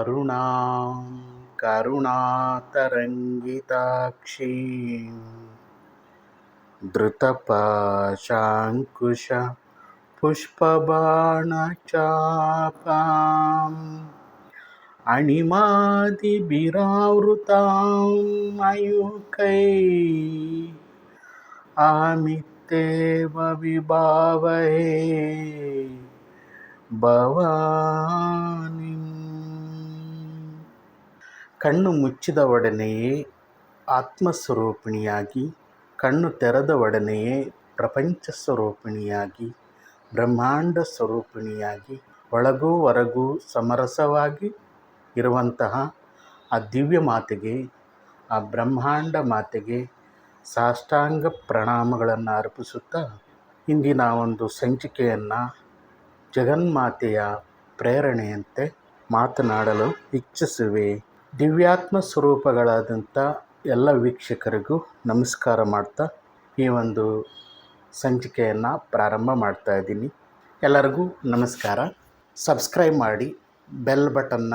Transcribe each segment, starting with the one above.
करुणा करुणातरङ्गिताक्षी। धृतपाशाङ्कुश पुष्पबाणचापाम् अणिमादिभिरावृतां मयूकै आमित्तेव विभावहे भवान् ಕಣ್ಣು ಮುಚ್ಚಿದ ಒಡನೆಯೇ ಆತ್ಮಸ್ವರೂಪಿಣಿಯಾಗಿ, ಕಣ್ಣು ತೆರೆದ ಒಡನೆಯೇ ಪ್ರಪಂಚ ಸ್ವರೂಪಿಣಿಯಾಗಿ ಬ್ರಹ್ಮಾಂಡ ಸ್ವರೂಪಿಣಿಯಾಗಿ, ಒಳಗೂ ಹೊರಗೂ ಸಮರಸವಾಗಿ ಇರುವಂತಹ ಆ ದಿವ್ಯ ಮಾತೆಗೆ, ಆ ಬ್ರಹ್ಮಾಂಡ ಮಾತೆಗೆ ಸಾಷ್ಟಾಂಗ ಪ್ರಣಾಮಗಳನ್ನು ಅರ್ಪಿಸುತ್ತಾ ಇಂದಿನ ಒಂದು ಸಂಚಿಕೆಯನ್ನು ಜಗನ್ಮಾತೆಯ ಪ್ರೇರಣೆಯಂತೆ ಮಾತನಾಡಲು ಇಚ್ಛಿಸುವೆ. ದಿವ್ಯಾತ್ಮ ಸ್ವರೂಪಗಳಾದಂಥ ಎಲ್ಲ ವೀಕ್ಷಕರಿಗೂ ನಮಸ್ಕಾರ ಮಾಡ್ತಾ ಈ ಒಂದು ಸಂಚಿಕೆಯನ್ನು ಪ್ರಾರಂಭ ಮಾಡ್ತಾ ಇದ್ದೀನಿ. ಎಲ್ಲರಿಗೂ ನಮಸ್ಕಾರ. ಸಬ್ಸ್ಕ್ರೈಬ್ ಮಾಡಿ ಬೆಲ್ ಬಟನ್ನ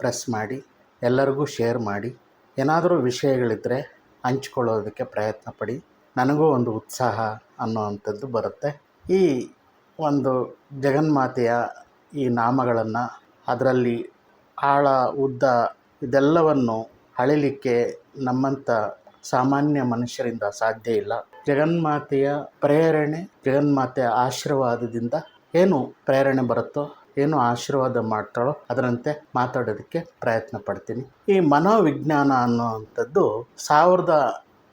ಪ್ರೆಸ್ ಮಾಡಿ, ಎಲ್ಲರಿಗೂ ಶೇರ್ ಮಾಡಿ. ಏನಾದರೂ ವಿಷಯಗಳಿದ್ದರೆ ಹಂಚ್ಕೊಳ್ಳೋದಕ್ಕೆ ಪ್ರಯತ್ನ ಪಡಿ. ನನಗೂ ಒಂದು ಉತ್ಸಾಹ ಅನ್ನೋವಂಥದ್ದು ಬರುತ್ತೆ. ಈ ಒಂದು ಜಗನ್ಮಾತೆಯ ಈ ನಾಮಗಳನ್ನು ಅದರಲ್ಲಿ ಆಳ, ಉದ್ದ ಇದೆಲ್ಲವನ್ನು ಅಳಿಲಿಕ್ಕೆ ನಮ್ಮಂಥ ಸಾಮಾನ್ಯ ಮನುಷ್ಯರಿಂದ ಸಾಧ್ಯ ಇಲ್ಲ. ಜಗನ್ಮಾತೆಯ ಪ್ರೇರಣೆ, ಜಗನ್ಮಾತೆಯ ಆಶೀರ್ವಾದದಿಂದ ಏನು ಪ್ರೇರಣೆ ಬರುತ್ತೋ, ಏನು ಆಶೀರ್ವಾದ ಮಾಡ್ತಾಳೋ ಅದರಂತೆ ಮಾತಾಡೋದಕ್ಕೆ ಪ್ರಯತ್ನ ಪಡ್ತೀನಿ. ಈ ಮನೋವಿಜ್ಞಾನ ಅನ್ನುವಂಥದ್ದು ಸಾವಿರದ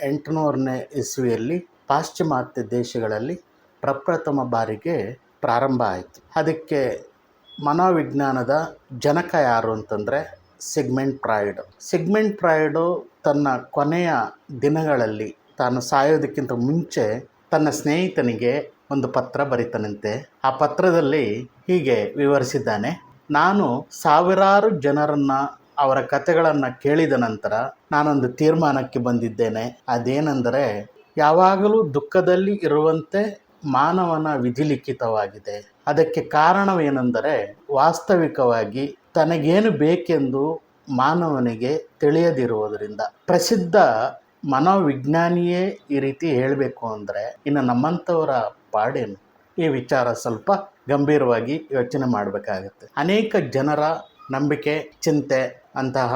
ಎಂಟುನೂರನೇ ಇಸ್ವಿಯಲ್ಲಿ ಪಾಶ್ಚಿಮಾತ್ಯ ದೇಶಗಳಲ್ಲಿ ಪ್ರಪ್ರಥಮ ಬಾರಿಗೆ ಪ್ರಾರಂಭ ಆಯಿತು. ಅದಕ್ಕೆ ಮನೋವಿಜ್ಞಾನದ ಜನಕ ಯಾರು ಅಂತಂದರೆ ಸಿಗ್ಮೆಂಟ್ ಫ್ರಾಯ್ಡ್ ಸಿಗ್ಮೆಂಟ್ ಫ್ರಾಯ್ಡು ತನ್ನ ಕೊನೆಯ ದಿನಗಳಲ್ಲಿ ತಾನು ಸಾಯೋದಕ್ಕಿಂತ ಮುಂಚೆ ತನ್ನ ಸ್ನೇಹಿತನಿಗೆ ಒಂದು ಪತ್ರ ಬರೀತಾನಂತೆ. ಆ ಪತ್ರದಲ್ಲಿ ಹೀಗೆ ವಿವರಿಸಿದ್ದಾನೆ, ನಾನು ಸಾವಿರಾರು ಜನರನ್ನು ಅವರ ಕಥೆಗಳನ್ನು ಕೇಳಿದ ನಂತರ ನಾನೊಂದು ತೀರ್ಮಾನಕ್ಕೆ ಬಂದಿದ್ದೇನೆ. ಅದೇನೆಂದರೆ, ಯಾವಾಗಲೂ ದುಃಖದಲ್ಲಿ ಇರುವಂತೆ ಮಾನವನ ವಿಧಿಲಿಖಿತವಾಗಿದೆ. ಅದಕ್ಕೆ ಕಾರಣವೇನೆಂದರೆ, ವಾಸ್ತವಿಕವಾಗಿ ತನಗೇನು ಬೇಕೆಂದು ಮಾನವನಿಗೆ ತಿಳಿಯದಿರುವುದರಿಂದ ಪ್ರಸಿದ್ಧ ಮನೋವಿಜ್ಞಾನಿಯೇ ಈ ರೀತಿ ಹೇಳಬೇಕು ಅಂದರೆ ಇನ್ನು ನಮ್ಮಂಥವರ ಪಾಡೇನು? ಈ ವಿಚಾರ ಸ್ವಲ್ಪ ಗಂಭೀರವಾಗಿ ಯೋಚನೆ ಮಾಡಬೇಕಾಗತ್ತೆ. ಅನೇಕ ಜನರ ನಂಬಿಕೆ, ಚಿಂತೆ ಅಂತಹ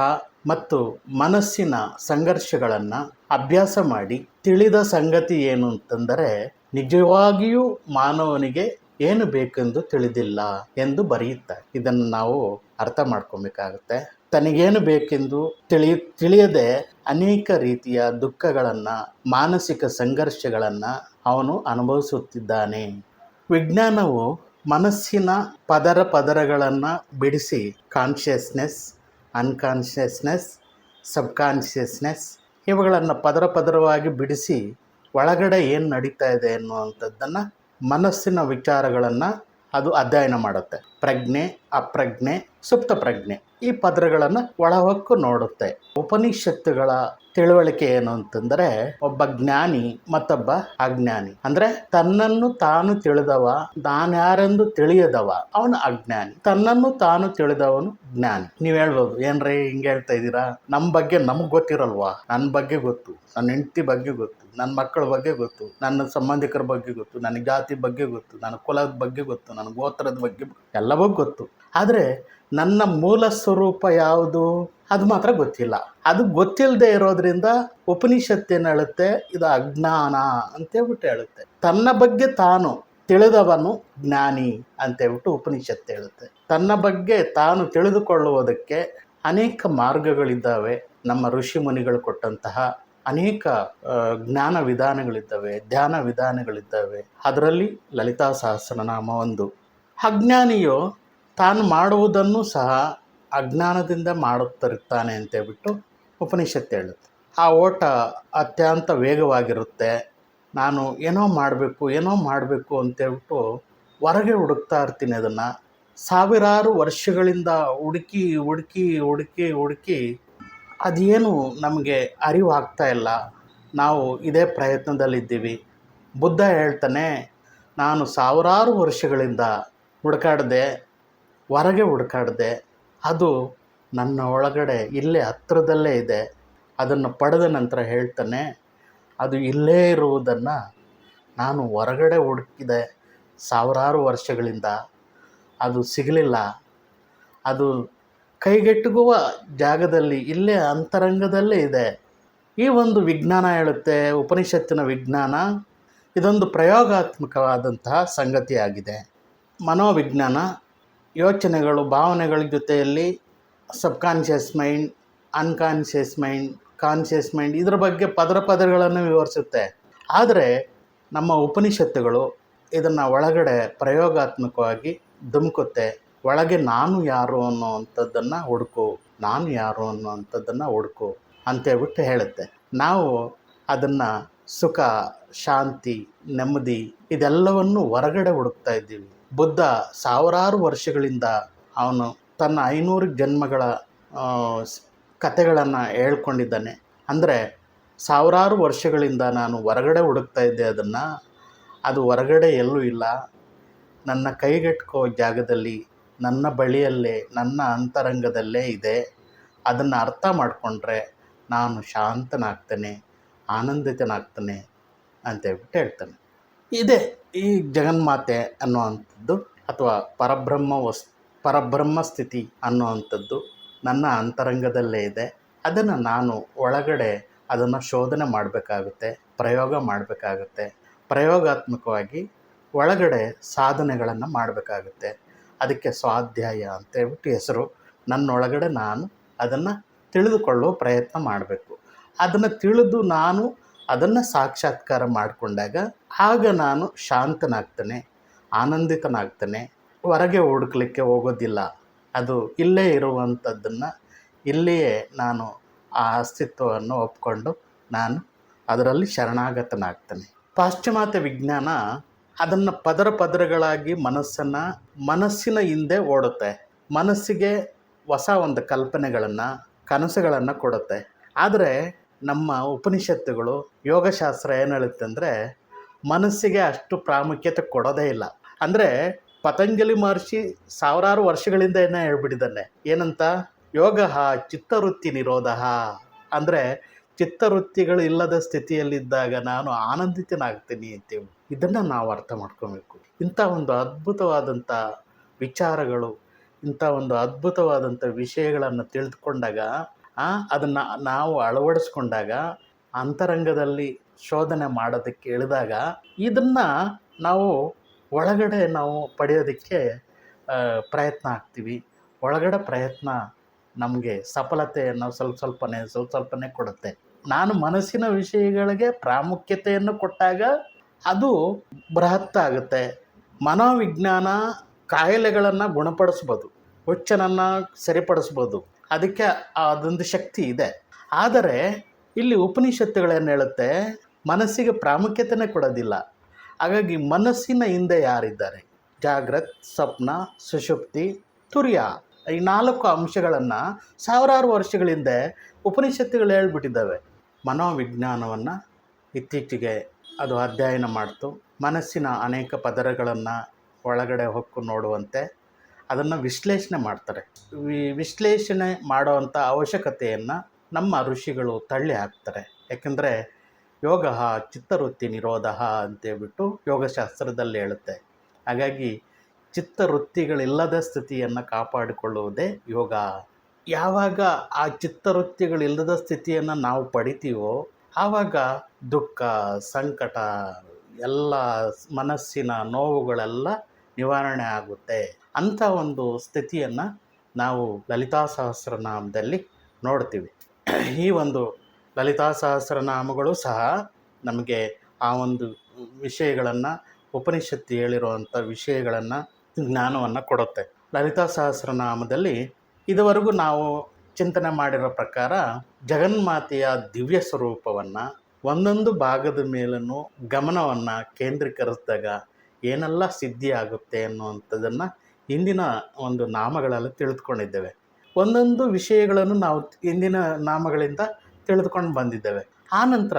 ಮತ್ತು ಮನಸ್ಸಿನ ಸಂಘರ್ಷಗಳನ್ನು ಅಭ್ಯಾಸ ಮಾಡಿ ತಿಳಿದ ಸಂಗತಿ ಏನು ಅಂತಂದರೆ ನಿಜವಾಗಿಯೂ ಮಾನವನಿಗೆ ಏನು ಬೇಕೆಂದು ತಿಳಿದಿಲ್ಲ ಎಂದು ಬರೆಯುತ್ತಾರೆ. ಇದನ್ನು ನಾವು ಅರ್ಥ ಮಾಡ್ಕೊಬೇಕಾಗುತ್ತೆ. ತನಗೇನು ಬೇಕೆಂದು ತಿಳಿಯ, ತಿಳಿಯದೆ ಅನೇಕ ರೀತಿಯ ದುಃಖಗಳನ್ನು, ಮಾನಸಿಕ ಸಂಘರ್ಷಗಳನ್ನು ಅವನು ಅನುಭವಿಸುತ್ತಿದ್ದಾನೆ. ವಿಜ್ಞಾನವು ಮನಸ್ಸಿನ ಪದರ ಪದರಗಳನ್ನು ಬಿಡಿಸಿ ಕಾನ್ಷಿಯಸ್ನೆಸ್ ಅನ್ಕಾನ್ಷಿಯಸ್ನೆಸ್ ಸಬ್ಕಾನ್ಷಿಯಸ್ನೆಸ್ ಇವುಗಳನ್ನು ಪದರ ಪದರವಾಗಿ ಬಿಡಿಸಿ ಒಳಗಡೆ ಏನು ನಡೀತಾ ಇದೆ ಅನ್ನುವಂಥದ್ದನ್ನು ಮನಸ್ಸಿನ ವಿಚಾರಗಳನ್ನು ಅದು ಅಧ್ಯಯನ ಮಾಡುತ್ತೆ. ಪ್ರಜ್ಞೆ ಅಪ್ರಜ್ಞೆ, ಸುಪ್ತ ಪ್ರಜ್ಞೆ ಈ ಪದರಗಳನ್ನು ಒಳಹೊಕ್ಕು ನೋಡುತ್ತೆ. ಉಪನಿಷತ್ತುಗಳ ತಿಳುವಳಿಕೆ ಏನು ಅಂತಂದರೆ, ಒಬ್ಬ ಜ್ಞಾನಿ ಮತ್ತೊಬ್ಬ ಅಜ್ಞಾನಿ. ಅಂದ್ರೆ ತನ್ನನ್ನು ತಾನು ತಿಳಿದವ ನಾನ್ಯಾರೆಂದು ತಿಳಿಯದವ, ಅವನು ಅಜ್ಞಾನಿ. ತನ್ನನ್ನು ತಾನು ತಿಳಿದವನು ಜ್ಞಾನಿ. ನೀವು ಹೇಳ್ಬೋದು, ಏನ್ರಿ ಹಿಂಗೆ ಹೇಳ್ತಾ ಇದ್ದೀರಾ? ನಮ್ಮ ಬಗ್ಗೆ ನಮ್ಗೆ ಗೊತ್ತಿರಲ್ವಾ? ನನ್ನ ಬಗ್ಗೆ ಗೊತ್ತು, ನನ್ನ ಹೆಂಡತಿ ಬಗ್ಗೆ ಗೊತ್ತು, ನನ್ನ ಮಕ್ಕಳ ಬಗ್ಗೆ ಗೊತ್ತು, ನನ್ನ ಸಂಬಂಧಿಕರ ಬಗ್ಗೆ ಗೊತ್ತು, ನನ್ನ ಜಾತಿ ಬಗ್ಗೆ ಗೊತ್ತು, ನನ್ನ ಕುಲದ ಬಗ್ಗೆ ಗೊತ್ತು, ನನ್ನ ಗೋತ್ರದ ಬಗ್ಗೆ ಎಲ್ಲವೂ ಗೊತ್ತು. ಆದರೆ ನನ್ನ ಮೂಲ ಸ್ವರೂಪ ಯಾವುದು? ಅದು ಮಾತ್ರ ಗೊತ್ತಿಲ್ಲ. ಅದು ಗೊತ್ತಿಲ್ಲದೆ ಇರೋದ್ರಿಂದ ಉಪನಿಷತ್ತೇನು ಹೇಳುತ್ತೆ? ಇದು ಅಜ್ಞಾನ ಅಂತೇಳ್ಬಿಟ್ಟು ಹೇಳುತ್ತೆ. ತನ್ನ ಬಗ್ಗೆ ತಾನು ತಿಳಿದವನು ಜ್ಞಾನಿ ಅಂತೇಳ್ಬಿಟ್ಟು ಉಪನಿಷತ್ತು ಹೇಳುತ್ತೆ. ತನ್ನ ಬಗ್ಗೆ ತಾನು ತಿಳಿದುಕೊಳ್ಳುವುದಕ್ಕೆ ಅನೇಕ ಮಾರ್ಗಗಳಿದ್ದಾವೆ. ನಮ್ಮ ಋಷಿ ಮುನಿಗಳು ಕೊಟ್ಟಂತಹ ಅನೇಕ ಜ್ಞಾನ ವಿಧಾನಗಳಿದ್ದಾವೆ, ಧ್ಯಾನ ವಿಧಾನಗಳಿದ್ದಾವೆ. ಅದರಲ್ಲಿ ಲಲಿತಾ ಸಹಸ್ರನಾಮ ಒಂದು. ಅಜ್ಞಾನಿಯು ತಾನು ಮಾಡುವುದನ್ನು ಸಹ ಅಜ್ಞಾನದಿಂದ ಮಾಡುತ್ತಿರುತ್ತಾನೆ ಅಂತೇಳ್ಬಿಟ್ಟು ಉಪನಿಷತ್ತು ಹೇಳುತ್ತೆ. ಆ ಓಟ ಅತ್ಯಂತ ವೇಗವಾಗಿರುತ್ತೆ. ನಾನು ಏನೋ ಮಾಡಬೇಕು ಏನೋ ಮಾಡಬೇಕು ಅಂತೇಳ್ಬಿಟ್ಟು ಹೊರಗೆ ಹುಡುಕ್ತಾ ಇರ್ತೀನಿ ಅದನ್ನು. ಸಾವಿರಾರು ವರ್ಷಗಳಿಂದ ಹುಡುಕಿ ಹುಡುಕಿ ಹುಡುಕಿ ಹುಡುಕಿ ಅದೇನು ನಮಗೆ ಅರಿವಾಗ್ತಾ ಇಲ್ಲ. ನಾವು ಇದೇ ಪ್ರಯತ್ನದಲ್ಲಿದ್ದೀವಿ. ಬುದ್ಧ ಹೇಳ್ತಾನೆ, ನಾನು ಸಾವಿರಾರು ವರ್ಷಗಳಿಂದ ಹುಡುಕಾಡಿದೆ ಹೊರಗೆ ಹುಡುಕಾಡಿದೆ, ಅದು ನನ್ನ ಒಳಗಡೆ ಇಲ್ಲೇ ಹತ್ರದಲ್ಲೇ ಇದೆ, ಅದನ್ನು ಪಡೆದ ನಂತರ ಹೇಳ್ತಾನೆ, ಅದು ಇಲ್ಲೇ ಇರುವುದನ್ನು ನಾನು ಹೊರಗಡೆ ಹುಡುಕಿದೆ ಸಾವಿರಾರು ವರ್ಷಗಳಿಂದ, ಅದು ಸಿಗಲಿಲ್ಲ. ಅದು ಕೈಗೆಟುಕುವ ಜಾಗದಲ್ಲಿ, ಇಲ್ಲೇ ಅಂತರಂಗದಲ್ಲೇ ಇದೆ. ಈ ಒಂದು ವಿಜ್ಞಾನ ಹೇಳುತ್ತೆ, ಉಪನಿಷತ್ತಿನ ವಿಜ್ಞಾನ, ಇದೊಂದು ಪ್ರಯೋಗಾತ್ಮಕವಾದಂತಹ ಸಂಗತಿಯಾಗಿದೆ. ಮನೋವಿಜ್ಞಾನ ಯೋಚನೆಗಳು, ಭಾವನೆಗಳ ಜೊತೆಯಲ್ಲಿ subconscious mind unconscious mind conscious mind ಇದರ ಬಗ್ಗೆ ಪದರ ಪದರಗಳನ್ನು ವಿವರಿಸುತ್ತೆ. ಆದರೆ ನಮ್ಮ ಉಪನಿಷತ್ತುಗಳು ಇದನ್ನು ಒಳಗಡೆ ಪ್ರಯೋಗಾತ್ಮಕವಾಗಿ ಧುಮುಕುತ್ತೆ. ಒಳಗೆ ನಾನು ಯಾರು ಅನ್ನುವಂಥದ್ದನ್ನು ಹುಡುಕು, ನಾನು ಯಾರು ಅನ್ನುವಂಥದ್ದನ್ನು ಹುಡುಕು ಅಂತೇಳ್ಬಿಟ್ಟು ಹೇಳುತ್ತೆ. ನಾವು ಅದನ್ನು ಸುಖ, ಶಾಂತಿ, ನೆಮ್ಮದಿ ಇದೆಲ್ಲವನ್ನು ಹೊರಗಡೆ ಹುಡುಕ್ತಾ ಇದ್ದೀವಿ. ಬುದ್ಧ ಸಾವಿರಾರು ವರ್ಷಗಳಿಂದ ಅವನು ತನ್ನ ಐನೂರು ಜನ್ಮಗಳ ಕಥೆಗಳನ್ನು ಹೇಳ್ಕೊಂಡಿದ್ದಾನೆ. ಅಂದರೆ ಸಾವಿರಾರು ವರ್ಷಗಳಿಂದ ನಾನು ಹೊರಗಡೆ ಹುಡುಕ್ತಾ ಇದ್ದೆ ಅದನ್ನು. ಅದು ಹೊರಗಡೆ ಎಲ್ಲೂ ಇಲ್ಲ. ನನ್ನ ಕೈಗೆಟ್ಕೋ ಜಾಗದಲ್ಲಿ, ನನ್ನ ಬಳಿಯಲ್ಲೇ, ನನ್ನ ಅಂತರಂಗದಲ್ಲೇ ಇದೆ. ಅದನ್ನು ಅರ್ಥ ಮಾಡಿಕೊಂಡ್ರೆ ನಾನು ಶಾಂತನಾಗ್ತೇನೆ, ಆನಂದಿತನಾಗ್ತೇನೆ ಅಂತೇಳ್ಬಿಟ್ಟು ಹೇಳ್ತಾನೆ. ಇದೆ. ಈ ಜಗನ್ಮಾತೆ ಅನ್ನುವಂಥದ್ದು ಅಥವಾ ಪರಬ್ರಹ್ಮ ವಸ್, ಪರಬ್ರಹ್ಮ ಸ್ಥಿತಿ ಅನ್ನುವಂಥದ್ದು ನನ್ನ ಅಂತರಂಗದಲ್ಲೇ ಇದೆ. ಅದನ್ನು ನಾನು ಒಳಗಡೆ ಅದನ್ನು ಶೋಧನೆ ಮಾಡಬೇಕಾಗುತ್ತೆ, ಪ್ರಯೋಗ ಮಾಡಬೇಕಾಗುತ್ತೆ. ಪ್ರಯೋಗಾತ್ಮಕವಾಗಿ ಒಳಗಡೆ ಸಾಧನೆಗಳನ್ನು ಮಾಡಬೇಕಾಗುತ್ತೆ. ಅದಕ್ಕೆ ಸ್ವಾಧ್ಯಾಯ ಅಂತೇಳ್ಬಿಟ್ಟು ಹೆಸರು. ನನ್ನೊಳಗಡೆ ನಾನು ಅದನ್ನು ತಿಳಿದುಕೊಳ್ಳುವ ಪ್ರಯತ್ನ ಮಾಡಬೇಕು. ಅದನ್ನು ತಿಳಿದು ನಾನು ಅದನ್ನು ಸಾಕ್ಷಾತ್ಕಾರ ಮಾಡಿಕೊಂಡಾಗ ಆಗ ನಾನು ಶಾಂತನಾಗ್ತೇನೆ, ಆನಂದಿತನಾಗ್ತೇನೆ, ಹೊರಗೆ ಹುಡುಕ್ಲಿಕ್ಕೆ ಹೋಗೋದಿಲ್ಲ. ಅದು ಇಲ್ಲೇ ಇರುವಂಥದ್ದನ್ನು ಇಲ್ಲಿಯೇ ನಾನು ಆ ಅಸ್ತಿತ್ವವನ್ನು ಒಪ್ಕೊಂಡು ನಾನು ಅದರಲ್ಲಿ ಶರಣಾಗತನಾಗ್ತೇನೆ. ಪಾಶ್ಚಿಮಾತ್ಯ ವಿಜ್ಞಾನ ಅದನ್ನು ಪದರ ಪದರಗಳಾಗಿ ಮನಸ್ಸನ್ನು ಮನಸ್ಸಿನ ಹಿಂದೆ ಓಡುತ್ತೆ. ಮನಸ್ಸಿಗೆ ಹೊಸ ಒಂದು ಕಲ್ಪನೆಗಳನ್ನು, ಕನಸುಗಳನ್ನು ಕೊಡುತ್ತೆ. ಆದರೆ ನಮ್ಮ ಉಪನಿಷತ್ತುಗಳು ಯೋಗಶಾಸ್ತ್ರ ಏನು ಹೇಳುತ್ತೆ ಅಂದರೆ ಮನಸ್ಸಿಗೆ ಅಷ್ಟು ಪ್ರಾಮುಖ್ಯತೆ ಕೊಡೋದೇ ಇಲ್ಲ. ಅಂದರೆ ಪತಂಜಲಿ ಮಹರ್ಷಿ ಸಾವಿರಾರು ವರ್ಷಗಳಿಂದ ಏನೋ ಹೇಳ್ಬಿಟ್ಟಿದ್ದಾನೆ? ಏನಂತ? ಯೋಗ ಚಿತ್ತವೃತ್ತಿ ನಿರೋಧ. ಅಂದರೆ ಚಿತ್ತವೃತ್ತಿಗಳು ಇಲ್ಲದ ಸ್ಥಿತಿಯಲ್ಲಿದ್ದಾಗ ನಾನು ಆನಂದಿತನಾಗ್ತೀನಿ ಅಂತೇಳಿ ಇದನ್ನು ನಾವು ಅರ್ಥ ಮಾಡ್ಕೊಬೇಕು. ಇಂಥ ಒಂದು ಅದ್ಭುತವಾದಂಥ ವಿಚಾರಗಳು, ಇಂಥ ಒಂದು ಅದ್ಭುತವಾದಂಥ ವಿಷಯಗಳನ್ನು ತಿಳಿದುಕೊಂಡಾಗ ಅದನ್ನು ನಾವು ಅಳವಡಿಸ್ಕೊಂಡಾಗ ಅಂತರಂಗದಲ್ಲಿ ಶೋಧನೆ ಮಾಡೋದಕ್ಕೆ ಇಳಿದಾಗ ಇದನ್ನು ನಾವು ಒಳಗಡೆ ನಾವು ಪಡೆಯೋದಕ್ಕೆ ಪ್ರಯತ್ನ ಆಗ್ತೀವಿ. ಒಳಗಡೆ ಪ್ರಯತ್ನ ನಮಗೆ ಸಫಲತೆಯನ್ನು ಸ್ವಲ್ಪ ಸ್ವಲ್ಪನೇ ಸ್ವಲ್ಪ ಸ್ವಲ್ಪನೇ ಕೊಡುತ್ತೆ. ನಾನು ಮನಸ್ಸಿನ ವಿಷಯಗಳಿಗೆ ಪ್ರಾಮುಖ್ಯತೆಯನ್ನು ಕೊಟ್ಟಾಗ ಅದು ಬೃಹತ್ತಾಗುತ್ತೆ ಮನೋವಿಜ್ಞಾನ ಕಾಯಿಲೆಗಳನ್ನು ಗುಣಪಡಿಸ್ಬೋದು. ಹುಚ್ಚನನ್ನು ಸರಿಪಡಿಸ್ಬೋದು. ಅದಕ್ಕೆ ಅದೊಂದು ಶಕ್ತಿ ಇದೆ. ಆದರೆ ಇಲ್ಲಿ ಉಪನಿಷತ್ತುಗಳೇನು ಹೇಳುತ್ತೆ? ಮನಸ್ಸಿಗೆ ಪ್ರಾಮುಖ್ಯತೆನೇ ಕೊಡೋದಿಲ್ಲ. ಹಾಗಾಗಿ ಮನಸ್ಸಿನ ಹಿಂದೆ ಯಾರಿದ್ದಾರೆ? ಜಾಗ್ರತ್, ಸ್ವಪ್ನ, ಸುಷುಪ್ತಿ, ತುರ್ಯ ಈ ನಾಲ್ಕು ಅಂಶಗಳನ್ನು ಸಾವಿರಾರು ವರ್ಷಗಳಿಂದ ಉಪನಿಷತ್ತುಗಳು ಹೇಳ್ಬಿಟ್ಟಿದ್ದಾವೆ. ಮನೋವಿಜ್ಞಾನವನ್ನು ಇತ್ತೀಚೆಗೆ ಅದು ಅಧ್ಯಯನ ಮಾಡ್ತು. ಮನಸ್ಸಿನ ಅನೇಕ ಪದರಗಳನ್ನು ಒಳಗಡೆ ಹೊಕ್ಕು ನೋಡುವಂತೆ ಅದನ್ನು ವಿಶ್ಲೇಷಣೆ ಮಾಡ್ತಾರೆ. ವಿಶ್ಲೇಷಣೆ ಮಾಡುವಂಥ ಅವಶ್ಯಕತೆಯನ್ನು ನಮ್ಮ ಋಷಿಗಳು ತಳ್ಳಿ ಹಾಕ್ತಾರೆ. ಯಾಕೆಂದರೆ ಯೋಗ ಚಿತ್ತವೃತ್ತಿ ನಿರೋಧ ಅಂತೇಳ್ಬಿಟ್ಟು ಯೋಗಶಾಸ್ತ್ರದಲ್ಲಿ ಹೇಳುತ್ತೆ. ಹಾಗಾಗಿ ಚಿತ್ತವೃತ್ತಿಗಳಿಲ್ಲದ ಸ್ಥಿತಿಯನ್ನು ಕಾಪಾಡಿಕೊಳ್ಳುವುದೇ ಯೋಗ. ಯಾವಾಗ ಆ ಚಿತ್ತವೃತ್ತಿಗಳಿಲ್ಲದ ಸ್ಥಿತಿಯನ್ನು ನಾವು ಪಡಿತೀವೋ ಆವಾಗ ದುಃಖ, ಸಂಕಟ, ಎಲ್ಲ ಮನಸ್ಸಿನ ನೋವುಗಳೆಲ್ಲ ನಿವಾರಣೆ ಆಗುತ್ತೆ. ಅಂಥ ಒಂದು ಸ್ಥಿತಿಯನ್ನು ನಾವು ಲಲಿತಾ ಸಹಸ್ರನಾಮದಲ್ಲಿ ನೋಡ್ತೀವಿ. ಈ ಒಂದು ಲಲಿತಾ ಸಹಸ್ರನಾಮಗಳು ಸಹ ನಮಗೆ ಆ ಒಂದು ವಿಷಯಗಳನ್ನು, ಉಪನಿಷತ್ತು ಹೇಳಿರುವಂಥ ವಿಷಯಗಳನ್ನು ಜ್ಞಾನವನ್ನು ಕೊಡುತ್ತೆ. ಲಲಿತಾ ಸಹಸ್ರನಾಮದಲ್ಲಿ ಇದುವರೆಗೂ ನಾವು ಚಿಂತನೆ ಮಾಡಿರೋ ಪ್ರಕಾರ ಜಗನ್ಮಾತೆಯ ದಿವ್ಯ ಸ್ವರೂಪವನ್ನು, ಒಂದೊಂದು ಭಾಗದ ಮೇಲೂ ಗಮನವನ್ನು ಕೇಂದ್ರೀಕರಿಸಿದಾಗ ಏನೆಲ್ಲ ಸಿದ್ಧಿಯಾಗುತ್ತೆ ಅನ್ನುವಂಥದ್ದನ್ನು ಇಂದಿನ ಒಂದು ನಾಮಗಳಲ್ಲಿ ತಿಳಿದುಕೊಂಡಿದ್ದೇವೆ. ಒಂದೊಂದು ವಿಷಯಗಳನ್ನು ನಾವು ಇಂದಿನ ನಾಮಗಳಿಂದ ತಿಳಿದುಕೊಂಡು ಬಂದಿದ್ದೇವೆ. ಆನಂತರ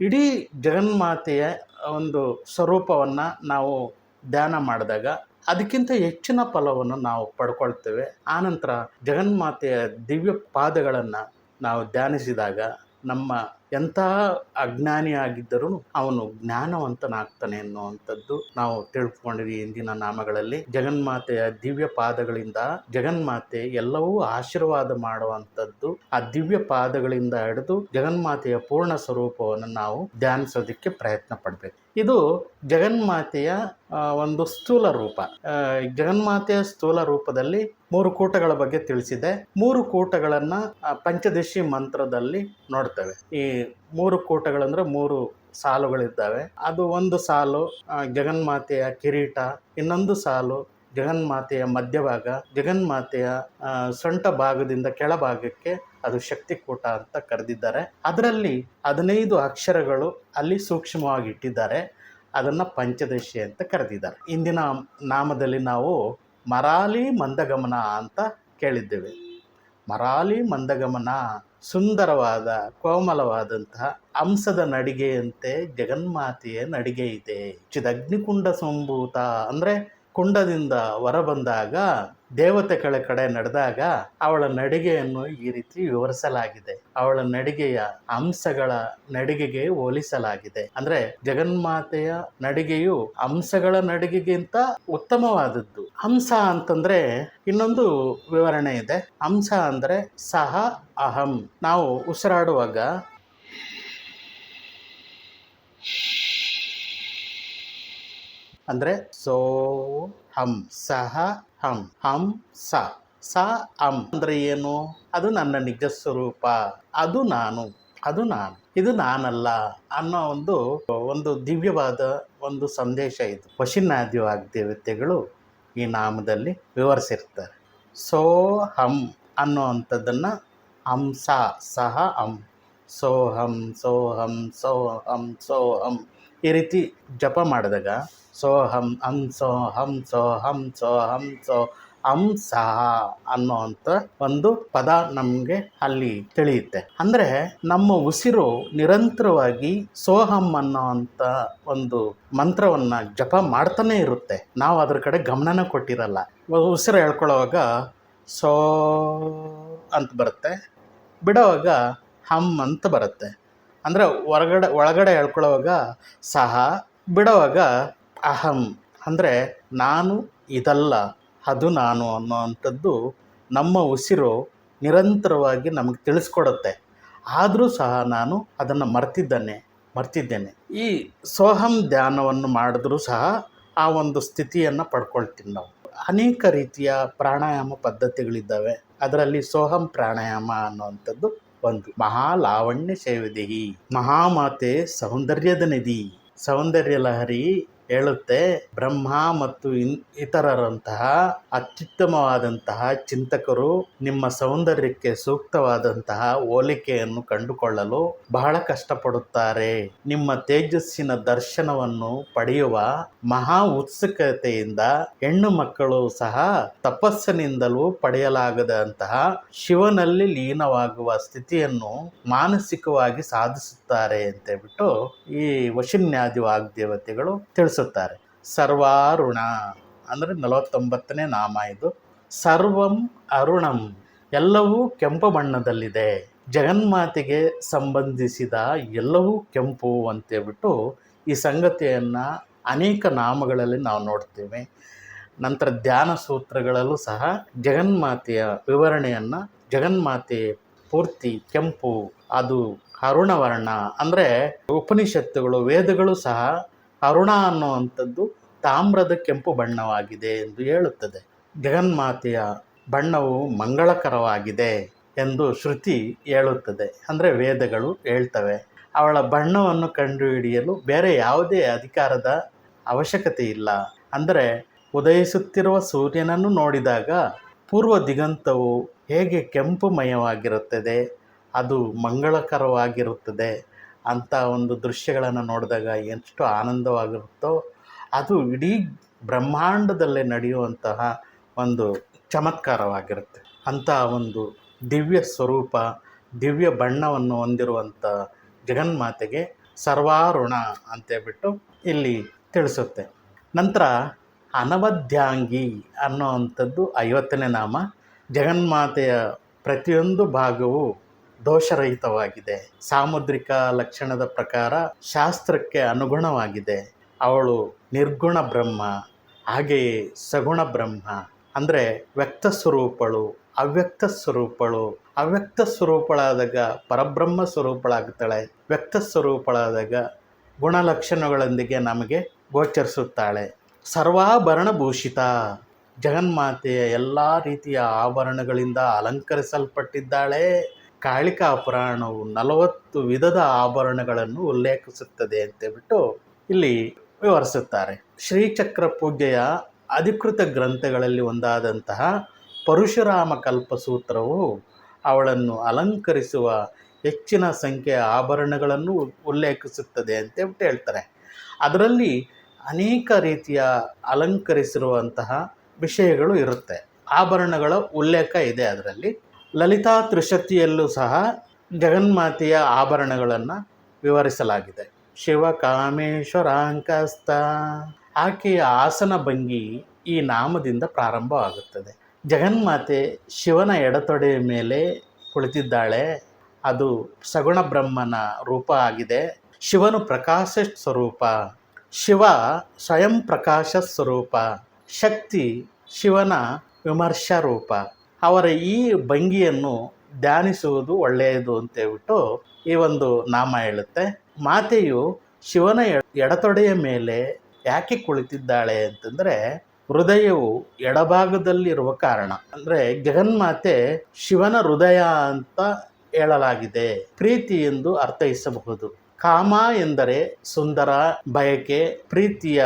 ಇಡೀ ಜಗನ್ಮಾತೆಯ ಒಂದು ಸ್ವರೂಪವನ್ನು ನಾವು ಧ್ಯಾನ ಮಾಡಿದಾಗ ಅದಕ್ಕಿಂತ ಹೆಚ್ಚಿನ ಫಲವನ್ನು ನಾವು ಪಡ್ಕೊಳ್ತೇವೆ. ಆನಂತರ ಜಗನ್ಮಾತೆಯ ದಿವ್ಯ ಪಾದಗಳನ್ನು ನಾವು ಧ್ಯಾನಿಸಿದಾಗ ನಮ್ಮ ಎಂತಹ ಅಜ್ಞಾನಿಯಾಗಿದ್ದರೂ ಅವನು ಜ್ಞಾನವಂತನಾಗ್ತಾನೆ ಅನ್ನುವಂಥದ್ದು ನಾವು ತಿಳ್ಕೊಂಡಿದ್ದೀವಿ ಇಂದಿನ ನಾಮಗಳಲ್ಲಿ. ಜಗನ್ಮಾತೆಯ ದಿವ್ಯ ಪಾದಗಳಿಂದ ಜಗನ್ಮಾತೆ ಎಲ್ಲವೂ ಆಶೀರ್ವಾದ ಮಾಡುವಂಥದ್ದು. ಆ ದಿವ್ಯ ಪಾದಗಳಿಂದ ಹಿಡಿದು ಜಗನ್ಮಾತೆಯ ಪೂರ್ಣ ಸ್ವರೂಪವನ್ನು ನಾವು ಧ್ಯಾನಿಸೋದಕ್ಕೆ ಪ್ರಯತ್ನ ಪಡಬೇಕು. ಇದು ಜಗನ್ಮಾತೆಯ ಒಂದು ಸ್ಥೂಲ ರೂಪ. ಜಗನ್ಮಾತೆಯ ಸ್ಥೂಲ ರೂಪದಲ್ಲಿ ಮೂರು ಕೂಟಗಳ ಬಗ್ಗೆ ತಿಳಿಸಿದೆ. ಮೂರು ಕೂಟಗಳನ್ನು ಪಂಚದಶಿ ಮಂತ್ರದಲ್ಲಿ ನೋಡ್ತೇವೆ. ಈ ಮೂರು ಕೂಟಗಳಂದ್ರೆ ಮೂರು ಸಾಲುಗಳಿದ್ದಾವೆ. ಅದು ಒಂದು ಸಾಲು ಜಗನ್ಮಾತೆಯ ಕಿರೀಟ, ಇನ್ನೊಂದು ಸಾಲು ಜಗನ್ಮಾತೆಯ ಮಧ್ಯಭಾಗ ಜಗನ್ಮಾತೆಯ ಸೊಂಟ ಭಾಗದಿಂದ ಕೆಳಭಾಗಕ್ಕೆ ಅದು ಶಕ್ತಿಕೂಟ ಅಂತ ಕರೆದಿದ್ದಾರೆ. ಅದರಲ್ಲಿ ಹದಿನೈದು ಅಕ್ಷರಗಳು ಅಲ್ಲಿ ಸೂಕ್ಷ್ಮವಾಗಿ ಇಟ್ಟಿದ್ದಾರೆ ಅದನ್ನು ಪಂಚದಶಿ ಅಂತ ಕರೆದಿದ್ದಾರೆ. ಇಂದಿನ ನಾಮದಲ್ಲಿ ನಾವು ಮರಾಲಿ ಮಂದಗಮನ ಅಂತ ಕೇಳಿದ್ದೇವೆ. ಮರಾಲಿ ಮಂದಗಮನ ಸುಂದರವಾದ, ಕೋಮಲವಾದಂತಹ ಅಂಶದ ನಡಿಗೆಯಂತೆ ಜಗನ್ಮಾತೆಯ ನಡಿಗೆ ಇದೆ. ಚಿದಗ್ನಿಕುಂಡ ಸಂಭೂತ ಅಂದರೆ ಕುಂಡದಿಂದ ಹೊರಬಂದಾಗ, ದೇವತೆಗಳ ಕಡೆ ನಡೆದಾಗ ಅವಳ ನಡಿಗೆಯನ್ನು ಈ ರೀತಿ ವಿವರಿಸಲಾಗಿದೆ. ಅವಳ ನಡಿಗೆಯ ಅಂಶಗಳ ನಡಿಗೆಗೆ ಹೋಲಿಸಲಾಗಿದೆ. ಅಂದ್ರೆ ಜಗನ್ಮಾತೆಯ ನಡಿಗೆಯು ಅಂಶಗಳ ನಡಿಗೆಗಿಂತ ಉತ್ತಮವಾದದ್ದು. ಹಂಸ ಅಂತಂದ್ರೆ ಇನ್ನೊಂದು ವಿವರಣೆ ಇದೆ. ಹಂಸ ಅಂದ್ರೆ ಸಹ ಅಹಂ. ನಾವು ಉಸಿರಾಡುವಾಗ ಅಂದರೆ ಸೋ, ಹಂ, ಸಹ, ಹಂ ಹಂ, ಸ ಸ, ಅಂ ಅಂದರೆ ಏನು? ಅದು ನನ್ನ ನಿಜ ಸ್ವರೂಪ. ಅದು ನಾನು ಅದು ನಾನು, ಇದು ನಾನಲ್ಲ ಅನ್ನೋ ಒಂದು ಒಂದು ದಿವ್ಯವಾದ ಒಂದು ಸಂದೇಶ ಇದು. ವಶಿನಾದಿ ದೇವತೆಗಳು ಈ ನಾಮದಲ್ಲಿ ವಿವರಿಸಿರ್ತಾರೆ. ಸೋ, ಹಂ ಅನ್ನೋ ಹಂಸ ಸಹ ಹಂ ಸೋಹಂ ಸೋಹಂ ಸೋಹಂ ಸೋಹಂ ಈ ರೀತಿ ಜಪ ಮಾಡಿದಾಗ, ಸೋ ಹಂ ಸೋಹಂ ಸೋ ಹಂ ಸೋ ಹಂ ಸಹ ಅನ್ನೋವಂಥ ಒಂದು ಪದ ನಮಗೆ ಅಲ್ಲಿ ತಿಳಿಯುತ್ತೆ. ಅಂದರೆ ನಮ್ಮ ಉಸಿರು ನಿರಂತರವಾಗಿ ಸೋಹಂ ಅನ್ನೋವಂಥ ಒಂದು ಮಂತ್ರವನ್ನು ಜಪ ಮಾಡ್ತಾನೆ ಇರುತ್ತೆ. ನಾವು ಅದ್ರ ಕಡೆ ಗಮನನ ಕೊಟ್ಟಿರಲ್ಲ. ಉಸಿರು ಹೇಳ್ಕೊಳ್ಳೋವಾಗ ಸೋ ಅಂತ ಬರುತ್ತೆ. ಬಿಡೋವಾಗ ಹಮ್ ಅಂತ ಬರುತ್ತೆ. ಅಂದರೆ ಹೊರಗಡೆ, ಒಳಗಡೆ ಹೇಳ್ಕೊಳ್ಳೋವಾಗ ಸಹ, ಬಿಡೋವಾಗ ಅಹಂ. ಅಂದರೆ ನಾನು ಇದಲ್ಲ, ಅದು ನಾನು ಅನ್ನೋವಂಥದ್ದು ನಮ್ಮ ಉಸಿರು ನಿರಂತರವಾಗಿ ನಮಗೆ ತಿಳಿಸ್ಕೊಡುತ್ತೆ. ಆದರೂ ಸಹ ನಾನು ಅದನ್ನು ಮರ್ತಿದ್ದೇನೆ ಮರ್ತಿದ್ದೇನೆ. ಈ ಸೋಹಂ ಧ್ಯಾನವನ್ನು ಮಾಡಿದ್ರೂ ಸಹ ಆ ಒಂದು ಸ್ಥಿತಿಯನ್ನು ಪಡ್ಕೊಳ್ತೀವಿ ನಾವು. ಅನೇಕ ರೀತಿಯ ಪ್ರಾಣಾಯಾಮ ಪದ್ಧತಿಗಳಿದ್ದಾವೆ. ಅದರಲ್ಲಿ ಸೋಹಂ ಪ್ರಾಣಾಯಾಮ ಅನ್ನುವಂಥದ್ದು ಒಂದು ಮಹಾಲಾವಣ್ಯ ಸೇವಿದೇಹಿ ಮಹಾಮಾತೆ ಸೌಂದರ್ಯದ ನಿಧಿ ಸೌಂದರ್ಯ ಲಹರಿ ಹೇಳುತ್ತೆ, ಬ್ರಹ್ಮ ಮತ್ತು ಇನ್, ಇತರರಂತಹ ಅತ್ಯುತ್ತಮವಾದಂತಹ ಚಿಂತಕರು ನಿಮ್ಮ ಸೌಂದರ್ಯಕ್ಕೆ ಸೂಕ್ತವಾದಂತಹ ಹೋಲಿಕೆಯನ್ನು ಕಂಡುಕೊಳ್ಳಲು ಬಹಳ ಕಷ್ಟಪಡುತ್ತಾರೆ. ನಿಮ್ಮ ತೇಜಸ್ಸಿನ ದರ್ಶನವನ್ನು ಪಡೆಯುವ ಮಹಾ ಉತ್ಸುಕತೆಯಿಂದ ಹೆಣ್ಣು ಮಕ್ಕಳು ಸಹ ತಪಸ್ಸಿನಿಂದಲೂ ಪಡೆಯಲಾಗದಂತಹ ಶಿವನಲ್ಲಿ ಲೀನವಾಗುವ ಸ್ಥಿತಿಯನ್ನು ಮಾನಸಿಕವಾಗಿ ಸಾಧಿಸುತ್ತಾರೆ ಅಂತ ಹೇಳ್ಬಿಟ್ಟು ಈ ವಶಿನ್ಯಾದಿ ವಾಗ್ದೇವತೆಗಳು ತಿಳಿಸುತ್ತಾರೆ ಸರ್ವಾರುಣ ಅಂದರೆ ನಲವತ್ತೊಂಬತ್ತನೇ ನಾಮ ಇದು. ಸರ್ವಂ ಅರುಣಂ ಎಲ್ಲವೂ ಕೆಂಪು ಬಣ್ಣದಲ್ಲಿದೆ. ಜಗನ್ಮಾತೆಗೆ ಸಂಬಂಧಿಸಿದ ಎಲ್ಲವೂ ಕೆಂಪು ಅಂತೇಳ್ಬಿಟ್ಟು ಈ ಸಂಗತಿಯನ್ನು ಅನೇಕ ನಾಮಗಳಲ್ಲಿ ನಾವು ನೋಡ್ತೇವೆ. ನಂತರ ಧ್ಯಾನ ಸೂತ್ರಗಳಲ್ಲೂ ಸಹ ಜಗನ್ಮಾತೆಯ ವಿವರಣೆಯನ್ನು ಜಗನ್ಮಾತೆ ಪೂರ್ತಿ ಕೆಂಪು, ಅದು ಅರುಣವರ್ಣ ಅಂದರೆ ಉಪನಿಷತ್ತುಗಳು, ವೇದಗಳು ಸಹ ಅರುಣ ಅನ್ನುವಂಥದ್ದು ತಾಮ್ರದ ಕೆಂಪು ಬಣ್ಣವಾಗಿದೆ ಎಂದು ಹೇಳುತ್ತದೆ. ಜಗನ್ಮಾತೆಯ ಬಣ್ಣವು ಮಂಗಳಕರವಾಗಿದೆ ಎಂದು ಶ್ರುತಿ ಹೇಳುತ್ತದೆ. ಅಂದರೆ ವೇದಗಳು ಹೇಳ್ತವೆ. ಅವಳ ಬಣ್ಣವನ್ನು ಕಂಡುಹಿಡಿಯಲು ಬೇರೆ ಯಾವುದೇ ಅಧಿಕಾರದ ಅವಶ್ಯಕತೆ ಇಲ್ಲ. ಅಂದರೆ ಉದಯಿಸುತ್ತಿರುವ ಸೂರ್ಯನನ್ನು ನೋಡಿದಾಗ ಪೂರ್ವ ದಿಗಂತವು ಹೇಗೆ ಕೆಂಪುಮಯವಾಗಿರುತ್ತದೆ, ಅದು ಮಂಗಳಕರವಾಗಿರುತ್ತದೆ ಅಂಥ ಒಂದು ದೃಶ್ಯಗಳನ್ನು ನೋಡಿದಾಗ ಎಷ್ಟು ಆನಂದವಾಗಿರುತ್ತೋ, ಅದು ಇಡೀ ಬ್ರಹ್ಮಾಂಡದಲ್ಲೇ ನಡೆಯುವಂತಹ ಒಂದು ಚಮತ್ಕಾರವಾಗಿರುತ್ತೆ. ಅಂಥ ಒಂದು ದಿವ್ಯ ಸ್ವರೂಪ, ದಿವ್ಯ ಬಣ್ಣವನ್ನು ಹೊಂದಿರುವಂಥ ಜಗನ್ಮಾತೆಗೆ ಸರ್ವಾರುಣ ಅಂತೇಳ್ಬಿಟ್ಟು ಇಲ್ಲಿ ತಿಳಿಸುತ್ತೆ. ನಂತರ ಅನವದ್ಯಾಂಗಿ ಅನ್ನೋವಂಥದ್ದು ಐವತ್ತನೇ ನಾಮ. ಜಗನ್ಮಾತೆಯ ಪ್ರತಿಯೊಂದು ಭಾಗವು ದೋಷರಹಿತವಾಗಿದೆ. ಸಾಮುದ್ರಿಕ ಲಕ್ಷಣದ ಪ್ರಕಾರ ಶಾಸ್ತ್ರಕ್ಕೆ ಅನುಗುಣವಾಗಿದೆ. ಅವಳು ನಿರ್ಗುಣ ಬ್ರಹ್ಮ, ಹಾಗೆಯೇ ಸಗುಣ ಬ್ರಹ್ಮ. ಅಂದರೆ ವ್ಯಕ್ತ ಸ್ವರೂಪಳು, ಅವ್ಯಕ್ತ ಸ್ವರೂಪಳು. ಅವ್ಯಕ್ತ ಸ್ವರೂಪಳಾದಾಗ ಪರಬ್ರಹ್ಮ ಸ್ವರೂಪಳಾಗ್ತಾಳೆ. ವ್ಯಕ್ತ ಸ್ವರೂಪಳಾದಾಗ ಗುಣಲಕ್ಷಣಗಳೊಂದಿಗೆ ನಮಗೆ ಗೋಚರಿಸುತ್ತಾಳೆ. ಸರ್ವಾಭರಣ ಭೂಷಿತ ಜಗನ್ಮಾತೆಯ ಎಲ್ಲ ರೀತಿಯ ಆಭರಣಗಳಿಂದ ಅಲಂಕರಿಸಲ್ಪಟ್ಟಿದ್ದಾಳೆ. ಕಾಳಿಕಾ ಪುರಾಣವು ನಲವತ್ತು ವಿಧದ ಆಭರಣಗಳನ್ನು ಉಲ್ಲೇಖಿಸುತ್ತದೆ ಅಂತೇಳ್ಬಿಟ್ಟು ಇಲ್ಲಿ ವಿವರಿಸುತ್ತಾರೆ. ಶ್ರೀಚಕ್ರ ಪೂಜೆಯ ಅಧಿಕೃತ ಗ್ರಂಥಗಳಲ್ಲಿ ಒಂದಾದಂತಹ ಪರಶುರಾಮ ಕಲ್ಪಸೂತ್ರವು ಅವಳನ್ನು ಅಲಂಕರಿಸುವ ಹೆಚ್ಚಿನ ಸಂಖ್ಯೆಯ ಆಭರಣಗಳನ್ನು ಉಲ್ಲೇಖಿಸುತ್ತದೆ ಅಂತೇಳ್ಬಿಟ್ಟು ಹೇಳ್ತಾರೆ. ಅದರಲ್ಲಿ ಅನೇಕ ರೀತಿಯ ಅಲಂಕರಿಸಿರುವಂತಹ ವಿಷಯಗಳು ಇರುತ್ತೆ. ಆಭರಣಗಳ ಉಲ್ಲೇಖ ಇದೆ ಅದರಲ್ಲಿ. ಲಲಿತಾ ತ್ರಿಶತಿಯಲ್ಲೂ ಸಹ ಜಗನ್ಮಾತೆಯ ಆಭರಣಗಳನ್ನು ವಿವರಿಸಲಾಗಿದೆ. ಶಿವ ಕಾಮೇಶ್ವರಾಂಕಸ್ತ ಆಕೆಯ ಆಸನ ಭಂಗಿ ಈ ನಾಮದಿಂದ ಪ್ರಾರಂಭವಾಗುತ್ತದೆ. ಜಗನ್ಮಾತೆ ಶಿವನ ಎಡತೊಡೆಯ ಮೇಲೆ ಕುಳಿತಿದ್ದಾಳೆ. ಅದು ಸಗುಣ ಬ್ರಹ್ಮನ ರೂಪ ಆಗಿದೆ. ಶಿವನು ಪ್ರಕಾಶ ಸ್ವರೂಪ. ಶಿವ ಸ್ವಯಂ ಪ್ರಕಾಶ ಸ್ವರೂಪ. ಶಕ್ತಿ ಶಿವನ ವಿಮರ್ಶ ರೂಪ. ಅವರ ಈ ಭಂಗಿಯನ್ನು ಧ್ಯಾನಿಸುವುದು ಒಳ್ಳೆಯದು ಅಂತ ಹೇಳ್ಬಿಟ್ಟು ಈ ಒಂದು ನಾಮ ಹೇಳುತ್ತೆ. ಮಾತೆಯು ಶಿವನ ಎಡತೊಡೆಯ ಮೇಲೆ ಯಾಕೆ ಕುಳಿತಿದ್ದಾಳೆ ಅಂತಂದರೆ ಹೃದಯವು ಎಡಭಾಗದಲ್ಲಿರುವ ಕಾರಣ. ಅಂದರೆ ಜಗನ್ಮಾತೆ ಶಿವನ ಹೃದಯ ಅಂತ ಹೇಳಲಾಗಿದೆ. ಪ್ರೀತಿ ಎಂದು ಅರ್ಥೈಸಬಹುದು. ಕಾಮ ಎಂದರೆ ಸುಂದರ, ಬಯಕೆ, ಪ್ರೀತಿಯ